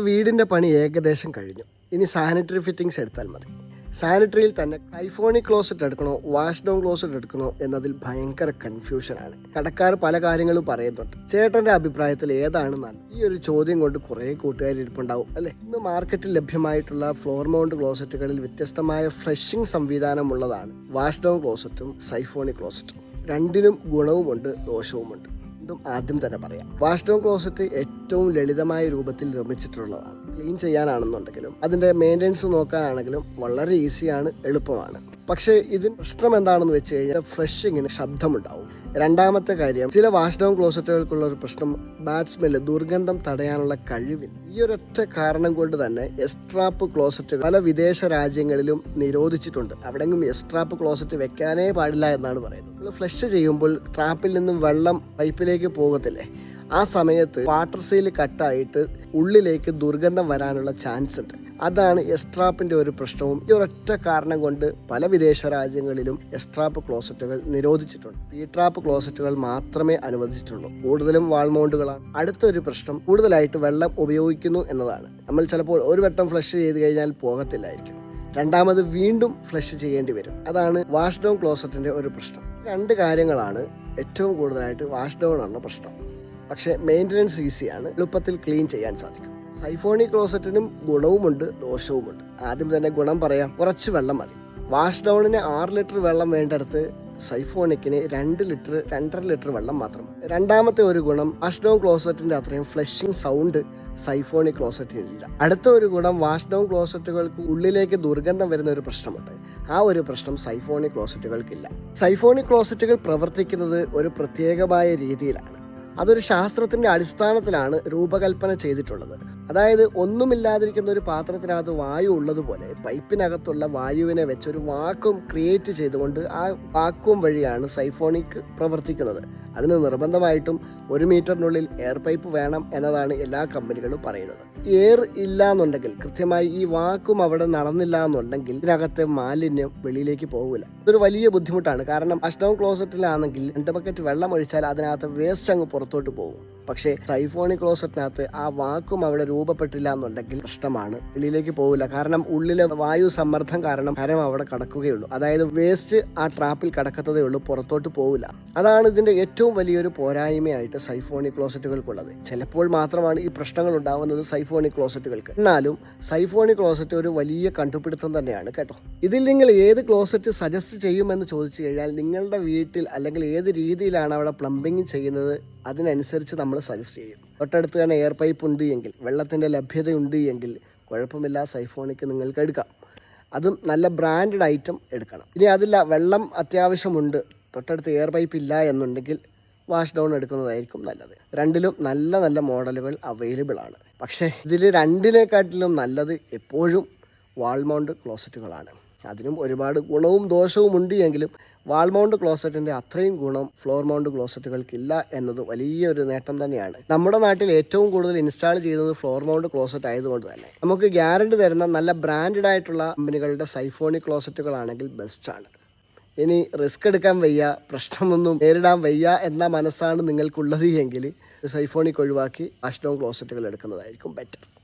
വീടിന്റെ പണി ഏകദേശം കഴിഞ്ഞു. ഇനി സാനിറ്ററി ഫിറ്റിംഗ്സ് എടുത്താൽ മതി. സാനിറ്ററിയിൽ തന്നെ ഐഫോണിക് ക്ലോസറ്റ് എടുക്കണോ വാഷ് ഡൗൺ ക്ലോസറ്റ് എടുക്കണോ എന്നതിൽ ഭയങ്കര കൺഫ്യൂഷനാണ് കടക്കാർ പല കാര്യങ്ങളും പറയുന്നുണ്ട്. ചേട്ടന്റെ അഭിപ്രായത്തിൽ ഏതാണ് നല്ലത്? ഈ ഒരു ചോദ്യം കൊണ്ട് കുറെ കൂട്ടുകാർ ഇരിപ്പുണ്ടാവും അല്ലെ? ഇന്ന് മാർക്കറ്റിൽ ലഭ്യമായിട്ടുള്ള ഫ്ലോർ മൗണ്ട് ക്ലോസറ്റുകളിൽ വ്യത്യസ്തമായ ഫ്ലഷിംഗ് സംവിധാനമുള്ളതാണ് വാഷ് ഡൗൺ ക്ലോസറ്റും സൈഫോണിക് ക്ലോസറ്റും രണ്ടിനും ഗുണവുമുണ്ട് ദോഷവുമുണ്ട്. ഇതും ആദ്യം തന്നെ പറയാം. വാഷ്റൂം ക്ലോസറ്റ് ഏറ്റവും ലളിതമായ രൂപത്തിൽ നിർമ്മിച്ചിട്ടുള്ളതാണ്. ക്ലീൻ ചെയ്യാനാണെന്നുണ്ടെങ്കിലും അതിന്റെ മെയിന്റെനൻസ് നോക്കാനാണെങ്കിലും വളരെ ഈസിയാണ് എളുപ്പമാണ്. പക്ഷേ ഇതിന് പ്രശ്നം എന്താണെന്ന് വെച്ച് കഴിഞ്ഞാൽ ഫ്ലഷിങ്ങിന് ശബ്ദമുണ്ടാവും. രണ്ടാമത്തെ കാര്യം ചില വാഷ് ഡൗൺ ക്ലോസറ്റുകൾക്കുള്ള ഒരു പ്രശ്നം ബാഡ് സ്മെല്ല് ദുർഗന്ധം തടയാനുള്ള കഴിവിൽ ഈ ഒരൊറ്റ കാരണം കൊണ്ട് തന്നെ എസ്ട്രാപ്പ് ക്ലോസറ്റുകൾ പല വിദേശ രാജ്യങ്ങളിലും നിരോധിച്ചിട്ടുണ്ട്. അവിടെങ്ങും എസ്ട്രാപ്പ് ക്ലോസറ്റ് വെക്കാനേ പാടില്ല എന്നാണ് പറയുന്നത്. നമ്മൾ ഫ്ലഷ് ചെയ്യുമ്പോൾ ട്രാപ്പിൽ നിന്നും വെള്ളം പൈപ്പിലേക്ക് പോകത്തില്ലേ? ആ സമയത്ത് വാട്ടർ സീൽ കട്ടായിട്ട് ഉള്ളിലേക്ക് ദുർഗന്ധം വരാനുള്ള ചാൻസ് ഉണ്ട്. അതാണ് എസ്ട്രാപ്പിന്റെ ഒരു പ്രശ്നവും. ഈ ഒരൊറ്റ കാരണം കൊണ്ട് പല വിദേശ രാജ്യങ്ങളിലും എസ്ട്രാപ്പ് ക്ലോസറ്റുകൾ നിരോധിച്ചിട്ടുണ്ട്. ഈ ട്രാപ്പ് ക്ലോസറ്റുകൾ മാത്രമേ അനുവദിച്ചിട്ടുള്ളൂ. കൂടുതലും വാൾമൗണ്ടുകളാണ് അടുത്തൊരു പ്രശ്നം കൂടുതലായിട്ട് വെള്ളം ഉപയോഗിക്കുന്നു എന്നതാണ്. നമ്മൾ ചിലപ്പോൾ ഒരു വട്ടം ഫ്ലഷ് ചെയ്ത് കഴിഞ്ഞാൽ പോകത്തില്ലായിരിക്കും. രണ്ടാമത് വീണ്ടും ഫ്ലഷ് ചെയ്യേണ്ടി വരും. അതാണ് വാഷ് ഡൗൺ ക്ലോസറ്റിന്റെ ഒരു പ്രശ്നം. രണ്ട് കാര്യങ്ങളാണ് ഏറ്റവും കൂടുതലായിട്ട് വാഷ് ഡൗൺ ഉള്ള പ്രശ്നം. പക്ഷേ മെയിന്റനൻസ് ഈസിയാണ്. എളുപ്പത്തിൽ ക്ലീൻ ചെയ്യാൻ സാധിക്കും. സൈഫോണി ക്ലോസറ്റിനും ഗുണവുമുണ്ട് ദോഷവുമുണ്ട്. ആദ്യം തന്നെ ഗുണം പറയാം. കുറച്ച് വെള്ളം മതി. വാഷ് ഡൗണിന് ആറ് ലിറ്റർ വെള്ളം വേണ്ടടുത്ത് സൈഫോണിക്കിന് രണ്ട് ലിറ്റർ രണ്ടര ലിറ്റർ വെള്ളം മാത്രം രണ്ടാമത്തെ ഒരു ഗുണം വാഷ് ഡൗൺ ക്ലോസറ്റിന്റെ അത്രയും ഫ്ലഷിംഗ് സൗണ്ട് സൈഫോണിക് ക്ലോസറ്റിനില്ല അടുത്ത ഒരു ഗുണം വാഷ് ഡൗൺ ക്ലോസറ്റുകൾക്ക് ഉള്ളിലേക്ക് ദുർഗന്ധം വരുന്ന ഒരു പ്രശ്നമുണ്ട്. ആ ഒരു പ്രശ്നം സൈഫോണിക് ക്ലോസറ്റുകൾക്കില്ല. സൈഫോണിക് ക്ലോസറ്റുകൾ പ്രവർത്തിക്കുന്നത് ഒരു പ്രത്യേകമായ രീതിയിലാണ്. അതൊരു ശാസ്ത്രത്തിന്റെ അടിസ്ഥാനത്തിലാണ് രൂപകൽപ്പന ചെയ്തിട്ടുള്ളത്. അതായത് ഒന്നുമില്ലാതിരിക്കുന്ന ഒരു പാത്രത്തിനകത്ത് വായു ഉള്ളതുപോലെ പൈപ്പിനകത്തുള്ള വായുവിനെ വെച്ച് ഒരു വാക്വം ക്രിയേറ്റ് ചെയ്തുകൊണ്ട് ആ വാക്വം വഴിയാണ് സൈഫോണിക് പ്രവർത്തിക്കുന്നത്. അതിന് നിർബന്ധമായിട്ടും ഒരു മീറ്ററിനുള്ളിൽ എയർ പൈപ്പ് വേണം എന്നതാണ് എല്ലാ കമ്പനികളും പറയുന്നത്. എയർ ഇല്ല എന്നുണ്ടെങ്കിൽ കൃത്യമായി ഈ വാക്കും അവിടെ നടന്നില്ല എന്നുണ്ടെങ്കിൽ ഇതിനകത്തെ മാലിന്യം വെളിയിലേക്ക് പോകില്ല ഇതൊരു വലിയ ബുദ്ധിമുട്ടാണ്. കാരണം അഷ്ടവും ക്ലോസറ്റിലാണെങ്കിൽ രണ്ട് ബക്കറ്റ് വെള്ളം ഒഴിച്ചാൽ അതിനകത്ത് വേസ്റ്റ് അങ്ങ് പുറത്തോട്ട് പോകും. പക്ഷേ സൈഫോണി ക്ലോസറ്റിനകത്ത് ആ വാക്കും അവിടെ രൂപപ്പെട്ടില്ല എന്നുണ്ടെങ്കിൽ പ്രശ്നമാണ്. വെളിയിലേക്ക് പോകില്ല കാരണം ഉള്ളിലെ വായു സമ്മർദ്ദം കാരണം ഹരം അവിടെ കടക്കുകയുള്ളൂ. അതായത് വേസ്റ്റ് ആ ട്രാപ്പിൽ കടക്കത്തതേ ഉള്ളൂ പുറത്തോട്ട് പോകില്ല അതാണ് ഇതിന്റെ ഏറ്റവും വലിയൊരു പോരായ്മയായിട്ട് സൈഫോണി ക്ലോസറ്റുകൾക്കുള്ളത്. ചിലപ്പോൾ മാത്രമാണ് ഈ പ്രശ്നങ്ങൾ ഉണ്ടാവുന്നത് സൈഫോണി ക്ലോസറ്റുകൾക്ക്. എന്നാലും സൈഫോണി ക്ലോസറ്റ് ഒരു വലിയ കണ്ടുപിടുത്തം തന്നെയാണ് കേട്ടോ. ഇതിൽ നിങ്ങൾ ഏത് ക്ലോസറ്റ് സജസ്റ്റ് ചെയ്യുമെന്ന് ചോദിച്ചു കഴിഞ്ഞാൽ നിങ്ങളുടെ വീട്ടിൽ അല്ലെങ്കിൽ ഏത് രീതിയിലാണ് അവിടെ പ്ലംബിംഗ് ചെയ്യുന്നത് അതിനനുസരിച്ച് നമ്മൾ സജസ്റ്റ് ചെയ്യും തൊട്ടടുത്ത് തന്നെ എയർ പൈപ്പ് ഉണ്ട് എങ്കിൽ വെള്ളത്തിന്റെ ലഭ്യത ഉണ്ട് എങ്കിൽ കുഴപ്പമില്ല സൈഫോണിക്ക് നിങ്ങൾക്ക് എടുക്കാം. അതും നല്ല ബ്രാൻഡഡ് ഐറ്റം എടുക്കണം. ഇനി അതില്ല വെള്ളം അത്യാവശ്യമുണ്ട് തൊട്ടടുത്ത് എയർ പൈപ്പ് ഇല്ല എന്നുണ്ടെങ്കിൽ വാഷ് ഡൗൺ എടുക്കുന്നതായിരിക്കും നല്ലത്. രണ്ടിലും നല്ല നല്ല മോഡലുകൾ അവൈലബിൾ ആണ്. പക്ഷേ ഇതിൽ രണ്ടിനെക്കാട്ടിലും നല്ലത് എപ്പോഴും വാൾമൗണ്ട് ക്ലോസറ്റുകളാണ് അതിനും ഒരുപാട് ഗുണവും ദോഷവും ഉണ്ട് എങ്കിലും വാൾമൗണ്ട് ക്ലോസറ്റിന്റെ അത്രയും ഗുണം ഫ്ലോർ മൗണ്ട് ക്ലോസറ്റുകൾക്കില്ല എന്നത് വലിയൊരു നേട്ടം തന്നെയാണ്. നമ്മുടെ നാട്ടിൽ ഏറ്റവും കൂടുതൽ ഇൻസ്റ്റാൾ ചെയ്യുന്നത് ഫ്ലോർ മൗണ്ട് ക്ലോസറ്റ് ആയതുകൊണ്ട് തന്നെ. നമുക്ക് ഗ്യാരണ്ടി തരുന്ന നല്ല ബ്രാൻഡഡ് ആയിട്ടുള്ള കമ്പനികളുടെ സൈഫോണിക് ക്ലോസറ്റുകളാണെങ്കിൽ ബെസ്റ്റാണ് ഇനി റിസ്ക് എടുക്കാൻ വയ്യ പ്രശ്നമൊന്നും നേരിടാൻ വയ്യ എന്ന മനസ്സാണ് നിങ്ങൾക്കുള്ളത് എങ്കിൽ സൈഫോണിക് ഒഴിവാക്കി വാഷ് ക്ലോസറ്റുകൾ എടുക്കുന്നതായിരിക്കും ബെറ്റർ